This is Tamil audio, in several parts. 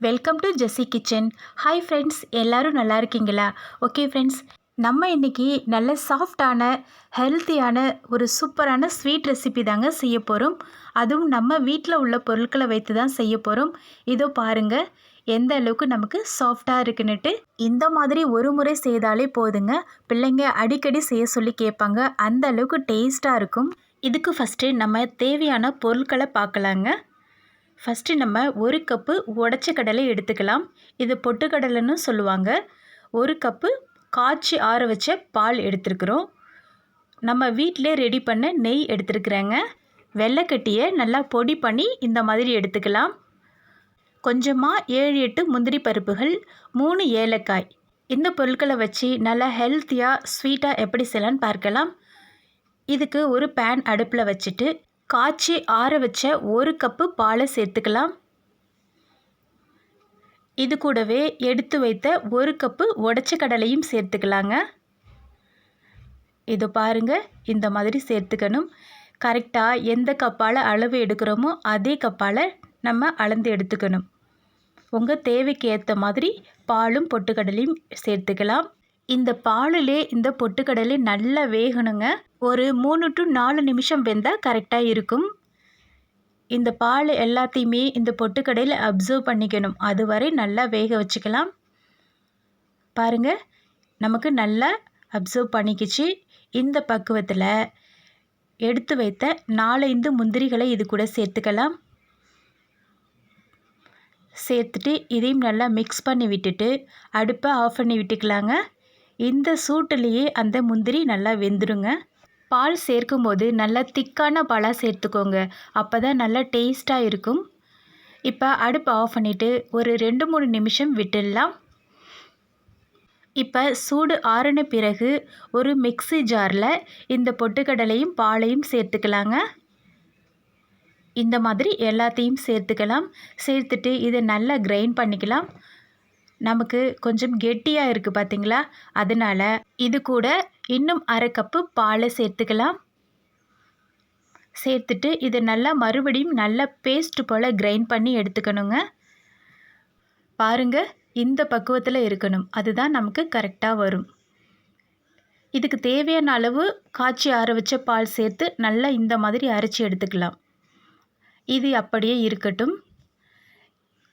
Welcome to Jessie kitchen hi friends எல்லோரும் நல்லா இருக்கீங்களா? ஓகே ஃப்ரெண்ட்ஸ் நம்ம இன்றைக்கி நல்ல சாஃப்டான ஹெல்த்தியான ஒரு சூப்பரான ஸ்வீட் ரெசிபி தாங்க செய்ய போகிறோம் அதுவும் நம்ம வீட்டில் உள்ள பொருட்களை வைத்து தான் செய்ய போகிறோம் இதோ பாருங்கள் எந்த அளவுக்கு நமக்கு சாஃப்டாக இருக்குன்னுட்டு. இந்த மாதிரி ஒரு முறை செய்தாலே போதுங்க. பிள்ளைங்க அடிக்கடி செய்ய சொல்லி கேட்பாங்க. அந்த அளவுக்கு டேஸ்ட்டாக இருக்கும். இதுக்கு ஃபஸ்ட்டு நம்ம தேவையான பொருட்களை பார்க்கலாங்க. ஃபஸ்ட்டு நம்ம ஒரு கப்பு உடச்ச கடலை எடுத்துக்கலாம். இது பொட்டுக்கடலைன்னு சொல்லுவாங்க. ஒரு கப்பு காய்ச்சி ஆற வச்ச பால் எடுத்துருக்குறோம். நம்ம வீட்டிலே ரெடி பண்ண நெய் எடுத்துருக்குறேங்க. வெள்ளைக்கட்டியை நல்லா பொடி பண்ணி இந்த மாதிரி எடுத்துக்கலாம். கொஞ்சமாக ஏழு எட்டு முந்திரி பருப்புகள் மூணு ஏலக்காய். இந்த பொருட்களை வச்சு நல்லா ஹெல்த்தியாக ஸ்வீட்டாக எப்படி செய்யலான்னு பார்க்கலாம். இதுக்கு ஒரு பேன் அடுப்பில் வச்சுட்டு காய்ச்சி ஆற வச்ச ஒரு கப்பு பாலை சேர்த்துக்கலாம். இது கூடவே எடுத்து வைத்த ஒரு கப்பு உடச்ச கடலையும் சேர்த்துக்கலாங்க. இது பாருங்கள் இந்த மாதிரி சேர்த்துக்கணும். கரெக்டாக எந்த கப்பால் அளவு எடுக்கிறோமோ அதே கப்பால் நம்ம அளந்து எடுத்துக்கணும். உங்கள் தேவைக்கு ஏற்ற மாதிரி பாலும் பொட்டுக்கடலையும் சேர்த்துக்கலாம். இந்த பாலிலே இந்த பொட்டுக்கடலை நல்லா வேகணுங்க. ஒரு மூணு டு நாலு நிமிஷம் வெந்தால் கரெக்டாக இருக்கும். இந்த பால் எல்லாத்தையுமே இந்த பொட்டுக்கடையில் அப்சர்வ் பண்ணிக்கணும். அது வரை நல்லா வேக வச்சுக்கலாம். பாருங்கள் நமக்கு நல்லா அப்சர்வ் பண்ணிக்கிச்சு. இந்த பக்குவத்தில் எடுத்து வைத்த நாலஞ்சு முந்திரிகளை இது கூட சேர்த்துக்கலாம். சேர்த்துட்டு இதையும் நல்லா மிக்ஸ் பண்ணி விட்டுட்டு அடுப்பை ஆஃப் பண்ணி விட்டுக்கலாங்க. இந்த சூட்டுலேயே அந்த முந்திரி நல்லா வெந்துடுங்க பால் சேர்க்கும்போது நல்லா திக்கான பாலாக சேர்த்துக்கோங்க. அப்போ தான் நல்லா டேஸ்ட்டாக இருக்கும். இப்போ அடுப்பு ஆஃப் பண்ணிவிட்டு ஒரு ரெண்டு மூணு நிமிஷம் விட்டுடலாம். இப்போ சூடு ஆறின பிறகு ஒரு மிக்ஸி ஜாரில் இந்த பொட்டுக்கடலையும் பாலையும் சேர்த்துக்கலாங்க. இந்த மாதிரி எல்லாத்தையும் சேர்த்துக்கலாம். சேர்த்துட்டு இதை நல்லா கிரைண்ட் பண்ணிக்கலாம். நமக்கு கொஞ்சம் கெட்டியாக இருக்குது பார்த்தீங்களா அதனால் இது கூட இன்னும் அரை கப்பு பாலை சேர்த்துக்கலாம். சேர்த்துட்டு இதை நல்லா மறுபடியும் நல்லா பேஸ்ட் போல் கிரைண்ட் பண்ணி எடுத்துக்கணுங்க. பாருங்கள் இந்த பக்குவத்தில் இருக்கணும். அதுதான் நமக்கு கரெக்டாக வரும். இதுக்கு தேவையான அளவு காய்ச்சி ஆற வச்ச பால் சேர்த்து நல்லா இந்த மாதிரி அரைச்சி எடுத்துக்கலாம். இது அப்படியே இருக்கட்டும்.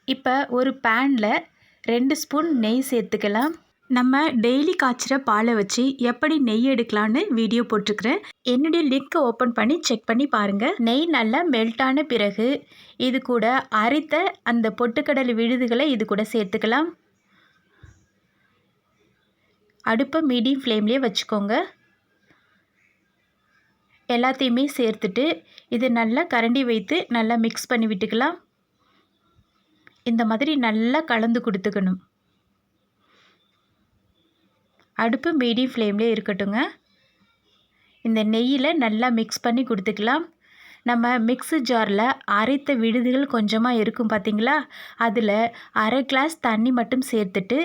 இப்போ ஒரு பேனில் ரெண்டு ஸ்பூன் நெய் சேர்த்துக்கலாம். நம்ம டெய்லி காய்ச்சிற பாலை வச்சு எப்படி நெய் எடுக்கலான்னு வீடியோ போட்டிருக்கிறேன். என்னுடைய லிங்க்கை ஓப்பன் பண்ணி செக் பண்ணி பாருங்கள் நெய் நல்லா மெல்ட்டான பிறகு இது கூட அரைத்த அந்த பொட்டுக்கடலை விழுதுகளை இது கூட சேர்த்துக்கலாம். அடுப்பை மீடியம் ஃப்ளேம்லேயே வச்சுக்கோங்க. எல்லாத்தையுமே சேர்த்துட்டு இது நல்லா கரண்டி வைத்து நல்லா மிக்ஸ் பண்ணி விட்டுக்கலாம். இந்த மாதிரி நல்லா கலந்து கொடுத்துக்கணும். அடுப்பு மீடியம் ஃப்ளேம்லேயே இருக்கட்டுங்க. இந்த நெய்யில் நல்லா மிக்ஸ் பண்ணி கொடுத்துக்கலாம். நம்ம மிக்ஸி ஜாரில் அரைத்த விடுதிகள் கொஞ்சமாக இருக்கும் பார்த்திங்களா அதில் அரை கிளாஸ் தண்ணி மட்டும் சேர்த்துட்டு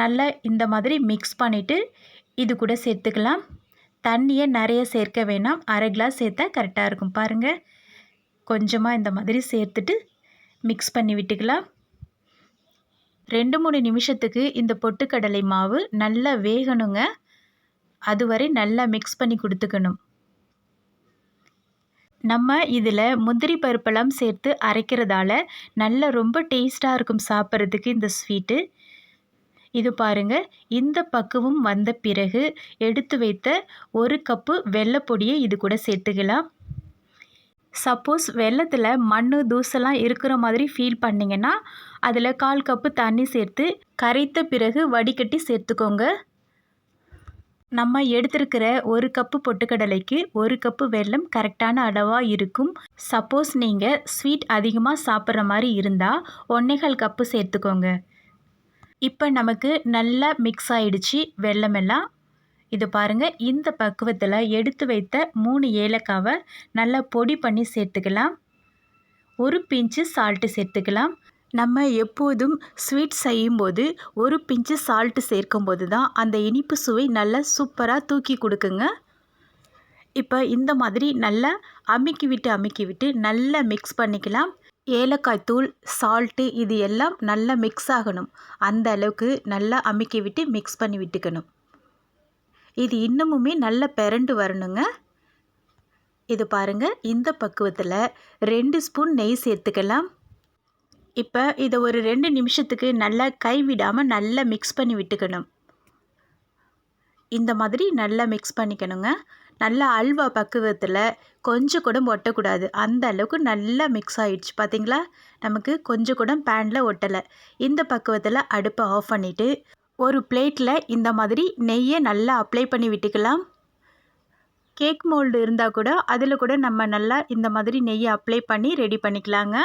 நல்லா இந்த மாதிரி மிக்ஸ் பண்ணிவிட்டு இது கூட சேர்த்துக்கலாம். தண்ணியை நிறைய சேர்க்க வேணாம். அரை கிளாஸ் சேர்த்தா கரெக்டாக இருக்கும். பாருங்கள் கொஞ்சமாக இந்த மாதிரி சேர்த்துட்டு மிக்ஸ் பண்ணி விட்டுக்கலாம். ரெண்டு மூணு நிமிஷத்துக்கு இந்த பொட்டுக்கடலை மாவு நல்லா வேகணுங்க. அதுவரை நல்லா மிக்ஸ் பண்ணி கொடுத்துக்கணும். நம்ம இதில் முந்திரி பருப்பெல்லாம் சேர்த்து அரைக்கிறதால நல்ல ரொம்ப டேஸ்ட்டாக இருக்கும் சாப்பிட்றதுக்கு இந்த ஸ்வீட்டு இது பாருங்கள் இந்த பக்குவம் வந்த பிறகு எடுத்து வைத்த ஒரு கப்பு வெள்ளைப்பொடியை இது கூட சேர்த்துக்கலாம். சப்போஸ் வெள்ளத்தில் மண் தூசெல்லாம் இருக்கிற மாதிரி ஃபீல் பண்ணிங்கன்னா அதில் கால் கப்பு தண்ணி சேர்த்து கரைத்த பிறகு வடிகட்டி சேர்த்துக்கோங்க. நம்ம எடுத்திருக்கிற ஒரு கப்பு பொட்டுக்கடலைக்கு ஒரு கப்பு வெல்லம் கரெக்டான அளவாக இருக்கும். சப்போஸ் நீங்கள் ஸ்வீட் அதிகமாக சாப்பிட்ற மாதிரி இருந்தால் ஒன்னேகால் கப்பு சேர்த்துக்கோங்க. இப்போ நமக்கு நல்லா மிக்ஸ் ஆயிடுச்சு வெள்ளமெல்லாம் இது பாருங்கள் இந்த பக்குவத்தில் எடுத்து வைத்த மூணு ஏலக்காவை நல்லா பொடி பண்ணி சேர்த்துக்கலாம். ஒரு பிஞ்சு சால்ட்டு சேர்த்துக்கலாம். நம்ம எப்போதும் ஸ்வீட் செய்யும்போது ஒரு பிஞ்சு சால்ட்டு சேர்க்கும்போது தான் அந்த இனிப்பு சுவை நல்லா சூப்பராக தூக்கி கொடுக்குங்க. இப்போ இந்த மாதிரி நல்லா அமுக்கி விட்டு அமுக்கி விட்டு நல்லா மிக்ஸ் பண்ணிக்கலாம். ஏலக்காய் தூள் சால்ட்டு இது எல்லாம் நல்லா மிக்ஸ் ஆகணும். அந்த அளவுக்கு நல்லா அமுக்கி விட்டு மிக்ஸ் பண்ணி விட்டுக்கணும். இது இன்னமுமே நல்லா பெரண்டு வரணுங்க. இது பாருங்கள் இந்த பக்குவத்தில் ரெண்டு ஸ்பூன் நெய் சேர்த்துக்கலாம். இப்போ இதை ஒரு ரெண்டு நிமிஷத்துக்கு நல்லா கைவிடாமல் நல்லா மிக்ஸ் பண்ணி விட்டுக்கணும். இந்த மாதிரி நல்லா மிக்ஸ் பண்ணிக்கணுங்க. நல்லா அல்வா பக்குவத்தில் கொஞ்சம் கூட ஒட்டக்கூடாது. அந்த அளவுக்கு நல்லா மிக்ஸ் ஆகிடுச்சு பார்த்தீங்களா நமக்கு கொஞ்சம் கூட பேனில் ஒட்டலை. இந்த பக்குவத்தில் அடுப்பை ஆஃப் பண்ணிவிட்டு ஒரு பிளேட்டில் இந்த மாதிரி நெய்யை நல்லா அப்ளை பண்ணி விட்டுக்கலாம். கேக் மோல்டு இருந்தால் கூட அதில் கூட நம்ம நல்லா இந்த மாதிரி நெய்யை அப்ளை பண்ணி ரெடி பண்ணிக்கலாங்க.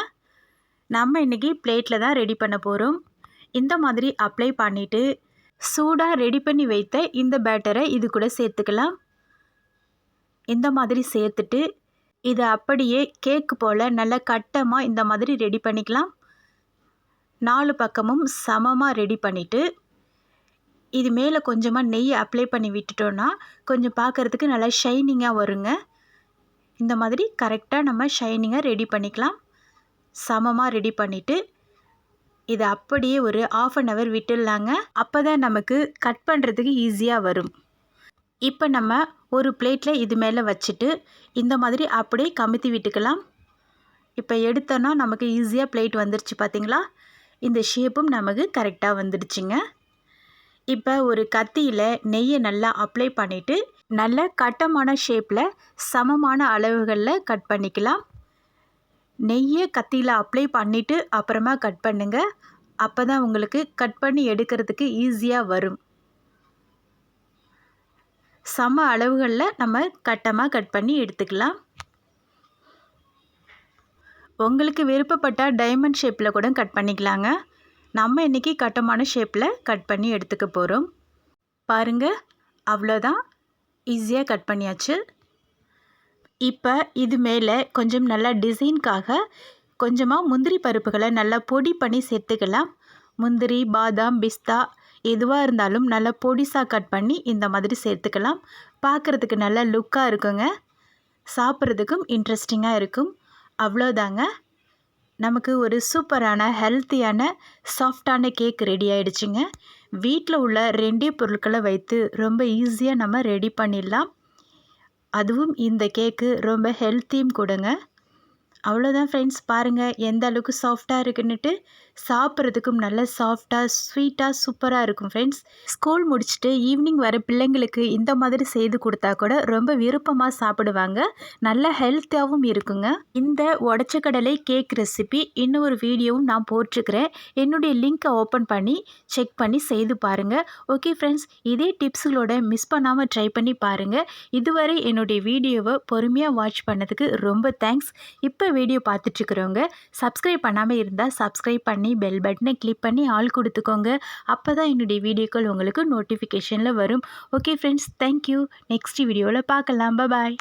நம்ம இன்றைக்கி பிளேட்டில் தான் ரெடி பண்ண போகிறோம் இந்த மாதிரி அப்ளை பண்ணிவிட்டு சூடாக ரெடி பண்ணி வைத்த இந்த பேட்டரை இது கூட சேர்த்துக்கலாம். இந்த மாதிரி சேர்த்துட்டு இதை அப்படியே கேக்கு போல் நல்லா கட்டமாக இந்த மாதிரி ரெடி பண்ணிக்கலாம். நாலு பக்கமும் சமமாக ரெடி பண்ணிவிட்டு இது மேலே கொஞ்சமாக நெய் அப்ளை பண்ணி விட்டுட்டோன்னா கொஞ்சம் பார்க்குறதுக்கு நல்லா ஷைனிங்காக வருங்க. இந்த மாதிரி கரெக்டாக நம்ம ஷைனிங்காக ரெடி பண்ணிக்கலாம். சமமாக ரெடி பண்ணிவிட்டு இதை அப்படியே ஒரு ஆஃப் அன் ஹவர் விட்டுடலாங்க. அப்போ தான் நமக்கு கட் பண்ணுறதுக்கு ஈஸியாக வரும். இப்போ நம்ம ஒரு பிளேட்டில் இது மேலே வச்சுட்டு இந்த மாதிரி அப்படியே கமுத்தி விட்டுக்கலாம். இப்போ எடுத்தோன்னா நமக்கு ஈஸியாக பிளேட் வந்துருச்சு பார்த்திங்களா இந்த ஷேப்பும் நமக்கு கரெக்டாக வந்துடுச்சுங்க. இப்போ ஒரு கத்தியில் நெய்யை நல்லா அப்ளை பண்ணிவிட்டு நல்ல கட்டமான ஷேப்பில் சமமான அளவுகளில் கட் பண்ணிக்கலாம். நெய்யை கத்தியில் அப்ளை பண்ணிவிட்டு அப்புறமா கட் பண்ணுங்கள் அப்போ தான் உங்களுக்கு கட் பண்ணி எடுக்கிறதுக்கு ஈஸியாக வரும். சம அளவுகளில் நம்ம கட்டமாக கட் பண்ணி எடுத்துக்கலாம். உங்களுக்கு விருப்பப்பட்டால் டைமண்ட் ஷேப்பில் கூட கட் பண்ணிக்கலாங்க. நம்ம இன்றைக்கி கட்டமான ஷேப்பில் கட் பண்ணி எடுத்துக்க போகிறோம் பாருங்கள் அவ்வளோதான் ஈஸியாக கட் பண்ணியாச்சு. இப்போ இது மேலே கொஞ்சம் நல்லா டிசைனுக்காக கொஞ்சமாக முந்திரி பருப்புகளை நல்லா பொடி பண்ணி சேர்த்துக்கலாம். முந்திரி பாதாம் பிஸ்தா எதுவாக இருந்தாலும் நல்லா பொடிசாக கட் பண்ணி இந்த மாதிரி சேர்த்துக்கலாம். பார்க்குறதுக்கு நல்லா லுக்காக இருக்குங்க. சாப்பிட்றதுக்கும் இன்ட்ரெஸ்டிங்காக இருக்கும். அவ்வளோதாங்க. நமக்கு ஒரு சூப்பரான ஹெல்த்தியான சாஃப்டான கேக் ரெடி ஆகிடுச்சிங்க வீட்டில் உள்ள ரெண்டே பொருட்களை வைத்து ரொம்ப ஈஸியாக நம்ம ரெடி பண்ணிடலாம். அதுவும் இந்த கேக்கு ரொம்ப ஹெல்த்தியும் கொடுங்க. அவ்வளோதான் ஃப்ரெண்ட்ஸ் பாருங்கள் எந்த அளவுக்கு சாஃப்டாக இருக்குன்னுட்டு சாப்பிட்றதுக்கும் நல்ல சாஃப்டாக ஸ்வீட்டாக சூப்பராக இருக்கும் ஃப்ரெண்ட்ஸ் ஸ்கூல் முடிச்சுட்டு ஈவினிங் வர பிள்ளைங்களுக்கு இந்த மாதிரி செய்து கொடுத்தா கூட ரொம்ப விருப்பமாக சாப்பிடுவாங்க. நல்ல ஹெல்த்தியாகவும் இருக்குங்க. இந்த உடச்சக்கடலை கேக் ரெசிபி இன்னொரு வீடியோவும் நான் போட்டிருக்கிறேன். என்னுடைய லிங்க்கை ஓப்பன் பண்ணி செக் பண்ணி செய்து பாருங்கள் ஓகே ஃப்ரெண்ட்ஸ் இதே டிப்ஸுகளோட மிஸ் பண்ணாமல் ட்ரை பண்ணி பாருங்கள் இதுவரை என்னுடைய வீடியோவை பொறுமையாக வாட்ச் பண்ணதுக்கு ரொம்ப தேங்க்ஸ் இப்போ வீடியோ பார்த்துட்ருக்குறவங்க சப்ஸ்கிரைப் பண்ணாமல் இருந்தால் சப்ஸ்கிரைப் பண்ணி பெல் பட்டனை கிளிக் பண்ணி ஆள் கொடுத்துக்கோங்க. அப்போ தான் என்னுடைய வீடியோக்கள் உங்களுக்கு நோட்டிஃபிகேஷனில் வரும். ஓகே ஃப்ரெண்ட்ஸ் தேங்க்யூ நெக்ஸ்ட் வீடியோவில் பார்க்கலாம். பாய்